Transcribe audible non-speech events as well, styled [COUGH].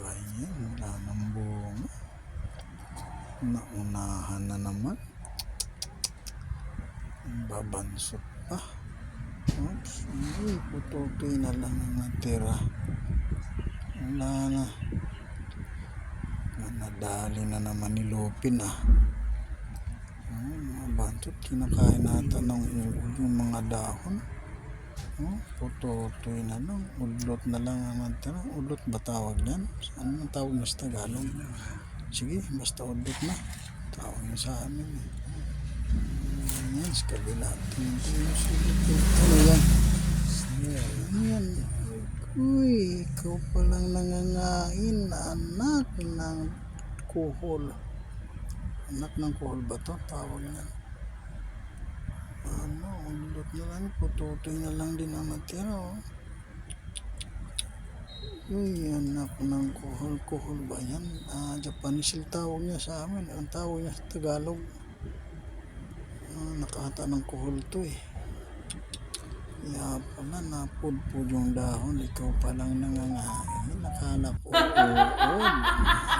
Ayan, wala ng bunga. Naunahan na naman. Babansot pa. Oops, uy, pututoy na lang ang natira. Wala na. Nanadali na naman ni Lupin ah. Mga bantot, kinakain nata ng yung mga dahon. Oh, pututoy na lang. Udlot na lang ang natira. Udlot ba tawag yan? Ano ang tawag sa Tagalog? Sige, basta udlot na. Tawag niya sa amin. eh. Yan, sa kabila. Ano yan? Yan? Uy, ikaw palang nangangain, anak ng kuhol. Anak ng kuhol ba to? Tawag niya. Ano, ulot na lang, pututoy na lang din ang natira, oh. Uy, anak ng kuhol, kuhol ba yan? Ah, Japanese yung tawag niya sa amin. Ang tawag niya sa Tagalog. Ah, nakata ng kuhol to eh. Kaya pala, napudpud yung dahon. Ikaw palang nangangain. Nakala ko, [LAUGHS] oo.